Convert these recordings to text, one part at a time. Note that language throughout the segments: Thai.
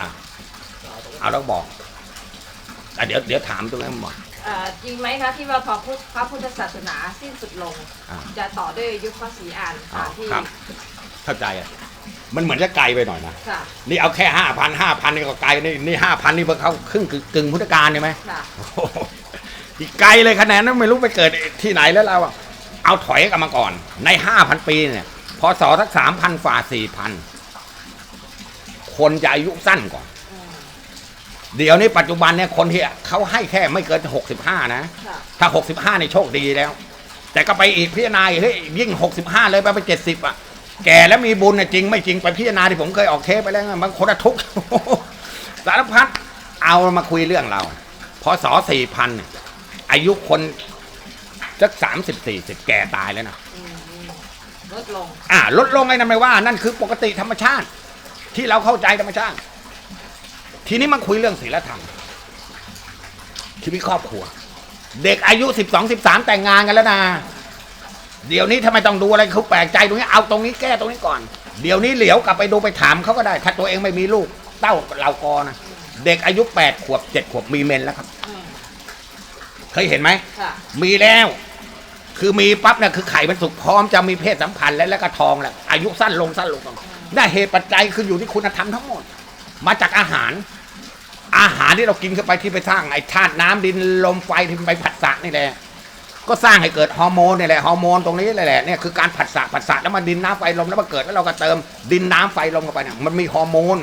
อะเอาแล้วบอกอะเดี๋ยวเดี๋ยวถามตรงนั้นหมดเอ่อจริงไหมคะที่ว่าพอพุทธพระพุทธศาสนาสิ้นสุดลง อ่า จะต่อด้วยยุคพระศรีอานอ่าตามที่ครับ เข้าใจอะมันเหมือนจะไกลไปหน่อยนะค่ะนี่เอาแค่ห้าพันห้าพันนี่ก็ไกลนี่นี่ห้าพันนี่เพิ่งเข้าครึ่งกึ่งพุทธกาลใช่ไหม ค่ะโอ้โหอีกไกลเลยคะแนนนั้นไม่รู้ไปเกิดที่ไหนแล้วเราอะเอาถอยกลับมาก่อนในห้าพันปีเนี่ยพศสักสามพันฝ่าสี่พัน คนจะอายุสั้นก่อนอืมเดี๋ยวนี้ปัจจุบันเนี่ยคนที่เขาให้แค่ไม่เกินหกสิบห้านะค่ะถ้าหกสิบห้าเนี่ยโชคดีแล้ว แต่ก็ไปอีกพิจารณาอีกเฮ้ยยิ่งหกสิบห้าเลยไปไปเจ็ดสิบอะ แก่แล้วมีบุญน่ะจริงไม่จริงไปพิจารณาที่ผมเคยออกเทปไปแล้วไงบางคนอะทุกข์สารพัดเอามาคุยเรื่องเราพศสี่พันอายุคนสักสามสิบสี่สิบแก่ตายแล้วนะอืมอืมลดลง อ่า ลดลงไอ้นั่นไม่ว่า นั่นคือปกติธรรมชาติ ที่เราเข้าใจธรรมชาติ ทีนี้มาคุยเรื่องศีลธรรมชีวิตครอบครัว เด็กอายุสิบสองสิบสามแต่งงานกันแล้วนะเดี๋ยวนี้ทำไมต้องดูอะไรเขาแปลกใจตรงนี้เอาตรงนี้แก้ตรงนี้ก่อน เดี๋ยวนี้เหลียวกลับไปดูไปถามเขาก็ได้ ถ้าตัวเองไม่มีลูกเต้าเรากอนะเด็กอายุแปดขวบเจ็ดขวบมีเมนแล้วครับอืมเคยเห็นไหมค่ะมีแล้ว คือมีปั๊บเนี่ยคือไข่มันสุกพร้อมจะมีเพศสัมพันธ์แล้วแล้วก็ทองแหละอายุสั้นลงสั้นลง ได้เหตุปัจจัยคืออยู่ที่คุณธรรมทั้งหมด มาจากอาหาร อาหารที่เรากินเข้าไปที่ไปสร้างไอ้ธาตุน้ำดินลมไฟที่ไปผัสสะนี่แหละ ก็สร้างให้เกิดฮอร์โมนนี่แหละฮอร์โมนตรงนี้เลยแหละเนี่ยคือการผัสสะผัสสะแล้วมันดินน้ำไฟลมแล้วมาเกิดแล้วเราก็เติมดินน้ำไฟลมเข้าไปเนี่ยมันมีฮอร์โมน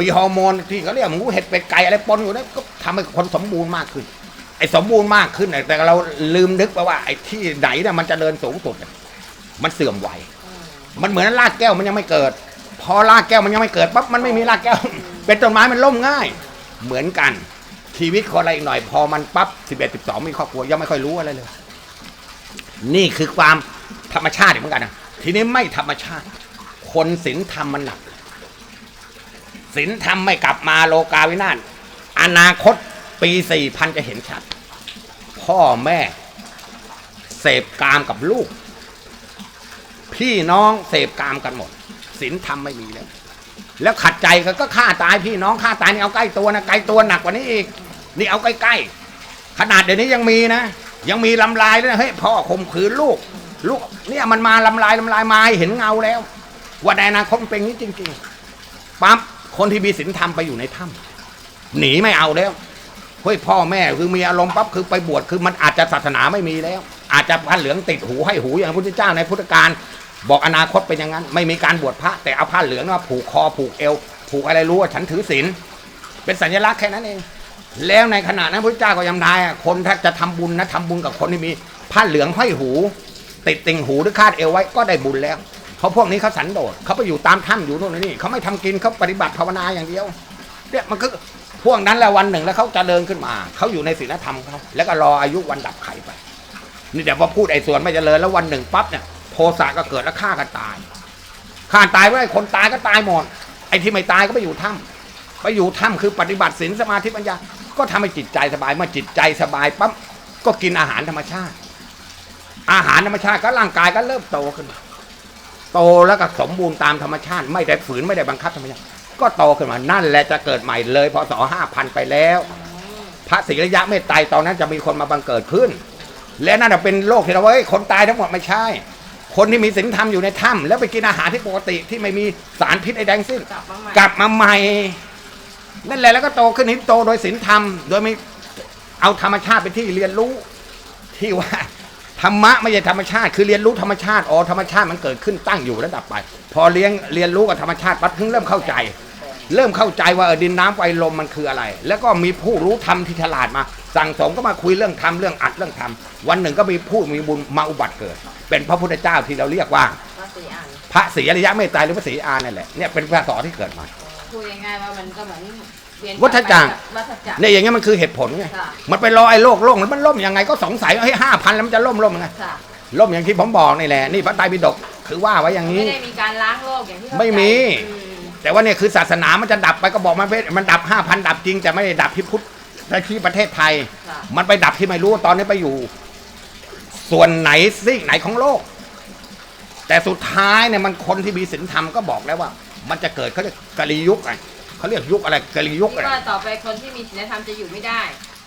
มีฮอร์โมนที่เขาเรียกหมูเห็ดเป็ดไก่อะไรปนอยู่เนี่ยก็ทำให้คนสมบูรณ์มากขึ้น ไอ้สมบูรณ์มากขึ้นแต่เราลืมนึกไปว่าไอ้ที่ไหนเนี่ยมันจเจริญสูงสุดมันเสื่อมไว มันเหมือนรากแก้วมันยังไม่เกิด พอรากแก้วมันยังไม่เกิดปั๊บมันไม่มีรากแก้ว เป็นต้นไม้มันล่มง่าย เหมือนกัน ชีวิตคนอะไรอีกหน่อย พอมันปั๊บสิบเอ็ดสิบสองมีครอบครัวยังไม่ค่อยรู้อะไรเลย นี่คือความธรรมชาติเหมือนกันนะทีนี้ไม่ธรรมชาติ คนศีลธรรมมันหนักศีลธรรมไม่กลับมาโลกาวินาศอนาคตปีสี่พันจะเห็นชัด พ่อแม่ เสพกามกับลูก พี่น้องเสพกามกันหมดศีลธรรมไม่มีแล้วแล้วขัดใจก็ฆ่าตายพี่น้องฆ่าตายนี่เอาใกล้ตัวนะไกลตัวหนักกว่านี้อีก นี่เอาใกล้ๆขนาดเดี๋ยวนี้ยังมีนะ ยังมีลำลายด้วยเฮ้ยพ่อข่มขืนลูก ลูกเนี่ยมันมาลำลายลำลายมาเห็นเงาแล้ว ว่าในอนาคตมันเป็นนี้จริงๆปั๊บคนที่มีศีลธรรมไปอยู่ในถ้ำหนีไม่เอาแล้วเฮ้ยพ่อแม่คือมีอารมณ์ปั๊บคือไปบวชคือมันอาจจะศาสนาไม่มีแล้ว อาจจะผ้าเหลืองติดหูให้หูอย่างพระพุทธเจ้าในพุทธการ บอกอนาคตเป็นอย่างนั้น ไม่มีการบวชพระ แต่เอาผ้าเหลืองมาผูกคอผูกเอว ผูกอะไรรู้ว่าฉันถือศีลเป็นสัญลักษณ์แค่นั้นเอง แล้วในขณะนั้นพระเจ้าก็ยังได้อะคนถ้าจะทำบุญนะทำบุญกับคนที่มีผ้าเหลืองห้อยหู ติดติ่งหูหรือคาดเอวไว้ก็ได้บุญแล้วเพราะพวกนี้เขาสันโดษเขาไปอยู่ตามถ้ำอยู่โน่นนี่เขาไม่ทำกินเขาปฏิบัติภาวนาอย่างเดียวเนี่ยมันก็พวกนั้นแหละวันหนึ่งแล้วเขาจะเดินขึ้นมาเขาอยู่ในศีลธรรมเขาแล้วก็รออายุวันดับไข่ไปนี่เดี๋ยวพอพูดไอ้ส่วนไม่เจริญแล้ววันหนึ่งปั๊บเนี่ย โทสะก็เกิดแล้วฆ่ากันตายฆ่าตายไว้ไอ้คนตายก็ตายหมดไอ้ที่ไม่ตายก็ไปอยู่ถ้ำไปอยู่ถ้ำคือปฏิบัติศีลสมาธิปัญญา ก็ทำให้จิตใจสบายเมื่อจิตใจสบายปั๊บก็กินอาหารธรรมชาติ อาหารธรรมชาติก็ร่างกายก็เริ่มโตขึ้นโตแล้วก็สมบูรณ์ตามธรรมชาติ ไม่ได้ฝืนไม่ได้บังคับธรรมชาติก็โตขึ้นมานั่นแหละจะเกิดใหม่เลยพศห้าพันไปแล้ว พระศรีระยะเมตไตรตอนนั้นจะมีคนมาบังเกิดขึ้น และนั่นเป็นโรคที่เรว่าเอ้ยคนตายทั้งหมดไม่ใช่ คนที่มีศีลธรรมอยู่ในถ้ำแล้วไปกินอาหารที่ปกติที่ไม่มีสารพิษใดๆทั้งสิ้น กลับมาใหม่กลับมาใหม่นั่นแหละแล้วก็โตขึ้นนี้โตโดยศีลธรรม โดยไม่เอาธรรมชาติเป็นที่เรียนรู้ที่ว่าธรรมะไม่ใช่ธรรมชาติ คือเรียนรู้ธรรมชาติอ๋อธรรมชาติมันเกิดขึ้นตั้งอยู่แล้วดับไป พอเรียนเรียนรู้กับธรรมชาติปั๊บถึงเริ่มเข้าใจ เริ่มเข้าใจว่าเออดินน้ำไฟลมมันคืออะไร แล้วก็มีผู้รู้ธรรมที่ฉลาดมา สั่งสมก็มาคุยเรื่องธรรมเรื่องอัดเรื่องธรรมวันหนึ่งก็มีผู้มีบุญมาอุบัติเกิด เป็นพระพุทธเจ้าที่เราเรียกว่า พระศรีอานพระศรีอริยะเมตไตรหรือพระศรีอานนั่นแหละเนี่ยเป็นพระสอที่เกิดมาพูดง่ายๆว่ามันก็เหมือนเวียนวัฏจักรวัฏจักรเนี่ยอย่างเงี้ยมันคือเหตุผลไงค่ะมันไปรอไอ้โลกโลกมันล่มยังไงก็สงสัยว่าเฮ้ยห้าพันแล้วมันจะล่มล่มยังไงค่ะล่มอย่างที่ผมบอกนี่แหละนี่พระไตรปิฎกคือว่าไว้อย่างไม่นี้ได้มีการล้างโลกอย่างที่เข้าใจไม่มีอืมแต่ว่าเนี่ยคือศาสนามันจะดับไปก็บอกมันไม่มันดับห้าพันดับจริงแต่ไม่ได้ดับที่พุทธ ในที่ประเทศไทย ค่ะ มันไปดับที่ไม่รู้ว่าตอนนี้ไปอยู่ ส่วนไหนซีกไหนของโลก แต่สุดท้ายเนี่ยมันคนที่มีศีลธรรมก็บอกแล้วว่า มันจะเกิดเขาเรียกกาลียุคไงเขาเรียกยุคอะไรกะลียุคที่อะไรว่าต่อไปคนที่มีศีลธรรมจะอยู่ไม่ได้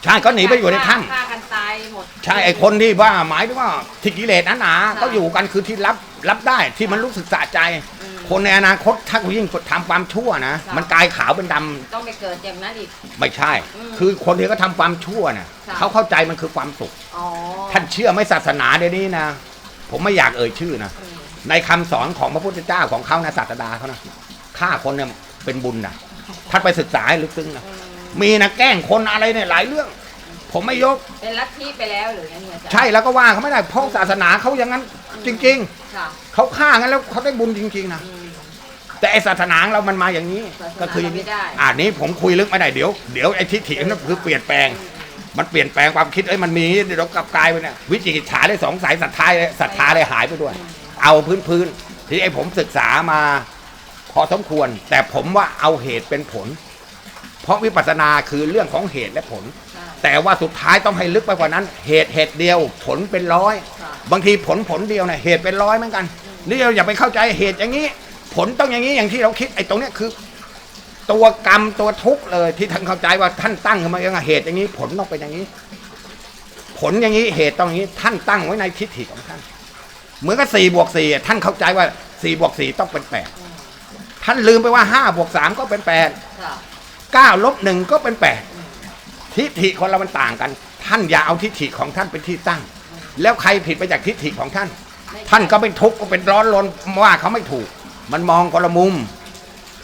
ใช่ก็หนีไปอยู่ในถ้ฆ่ากันตายหมดำใช่ไอคนที่ว่าหมายถึงว่าที่กิเลสหนาๆค่ะ ก็อยู่กันคือที่รับรับได้ที่มันรู้สึกสะใจอืม คนในอนาคตถ้ายิ่งทำความชั่วนะค่ะมันกลายขาวเป็นดำต้องไปเกิดอย่างนั้นอีก ไม่ใช่ อืมคือคนที่เขาทำความชั่วน่ะค่ะ เขาเข้าใจมันคือความสุข อ๋อท่านเชื่อไหม่ศาสนาเดี๋ยวนี้นะ ผมไม่อยากเอ่ยชื่อนะ อืมในคำสอนของพระพุทธเจ้าของเขานะศาสดาเขานะฆ่าคนเนี่ยเป็นบุญนะท่านไปศึกษาให้ลึกซึ้งนะอืมมีนะแกล้งคนอะไรเนี่ยหลายเรื่อง ผมไม่ยกเป็นลัทธิไปแล้วหรือยังไงอาจารย์ใช่แล้วก็ว่าเขาไม่ได้เพราะศาสนาเขาอย่างนั้นจริง ค่ะๆเขาฆ่างั้นแล้วเขาได้บุญจริงๆนะอืม แต่ไอศาสนาของเรามันมาอย่างนี้ ศาสนาก็คืออย่างนี้ไม่ได้ อ่านี้ผมคุยลึกไม่ได้เดี๋ยวเดี๋ยวไอ้ทิฏฐินั่นคือเปลี่ยนแปลง มันเปลี่ยนแปลงความคิดเอ้ยมันมีเดี๋ยวกลับกลายไปเนี่ยวิจิกิจฉาได้สองสายศรัทธาเลยศรัทธาเลยหายไปด้วย เอาพื้นพื้นๆที่ไอ้ผมศึกษามาพอสมควร แต่ผมว่าเอาเหตุเป็นผล เพราะวิปัสสนาคือเรื่องของเหตุและผล ใช่ แต่ว่าสุดท้ายต้องให้ลึกไปกว่านั้น เหตุเหตุเดียวผลเป็นร้อย ค่ะ บางทีผลผลเดียวเนี่ยเหตุเป็นร้อยเหมือนกันนี่เราอย่าไปเข้าใจเหตุอย่างนี้ ผลต้องอย่างนี้อย่างที่เราคิดไอ้ตรงเนี้ยคือ ตัวกรรมตัวทุกข์เลย ที่ท่านเข้าใจว่าท่านตั้งขึ้นมาอย่างไงเหตุอย่างนี้ผลต้องเป็นอย่างนี้ ผลอย่างนี้เหตุต้องอย่างนี้ ท่านตั้งไว้ในทิฏฐิของท่านเหมือนกับสี่บวกสี่ท่านเข้าใจว่าสี่บวกสี่ต้องเป็นแปดท่านลืมไปว่าห้าบวกสามก็เป็นแปดค่ะเก้าลบหนึ่งก็เป็นแปดทิฏฐิคนเรามันต่างกัน ท่านอย่าเอาทิฏฐิของท่านเป็นที่ตั้ง แล้วใครผิดไปจากทิฏฐิของท่านไม่ท่านก็เป็นทุกข์ก็เป็นร้อนรนว่าเขาไม่ถูก มันมองคนละมุม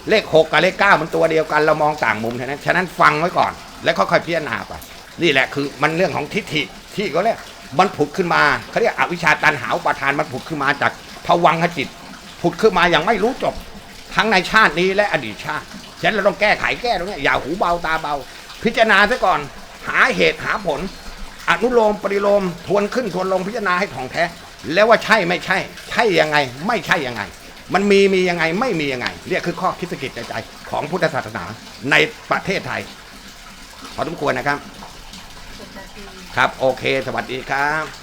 เลขหกกับเลขเก้ามันตัวเดียวกันเรามองต่างมุมเท่านั้นฉะนั้นฟังไว้ก่อน แล้วค่อยๆพิจารณาไปนี่แหละคือมันเรื่องของทิฏฐิที่เขาเรียกมันผุดขึ้นมาเขาเรียกอวิชชาตันหาอุปาทานมันผุดขึ้นมาจากภวังคจิต ผุดขึ้นมาอย่างไม่รู้จบ ทั้งในชาตินี้และอดีตชาติฉะนั้นเราต้องแก้ไขแก้ตรงนี้อย่าหูเบาตาเบา พิจารณาซะก่อน หาเหตุหาผล อนุโลมปริโลมทวนขึ้นทวนลงพิจารณาให้ถ่องแท้ แล้วว่าใช่ไม่ใช่ ใช่ยังไง ไม่ใช่ยังไง มันมีมียังไงไม่มียังไงเรียกคือข้อคิดสกิจใจของพุทธศาสนาในประเทศไทยพอสมควรนะครับ ครับโอเค สวัสดีครับ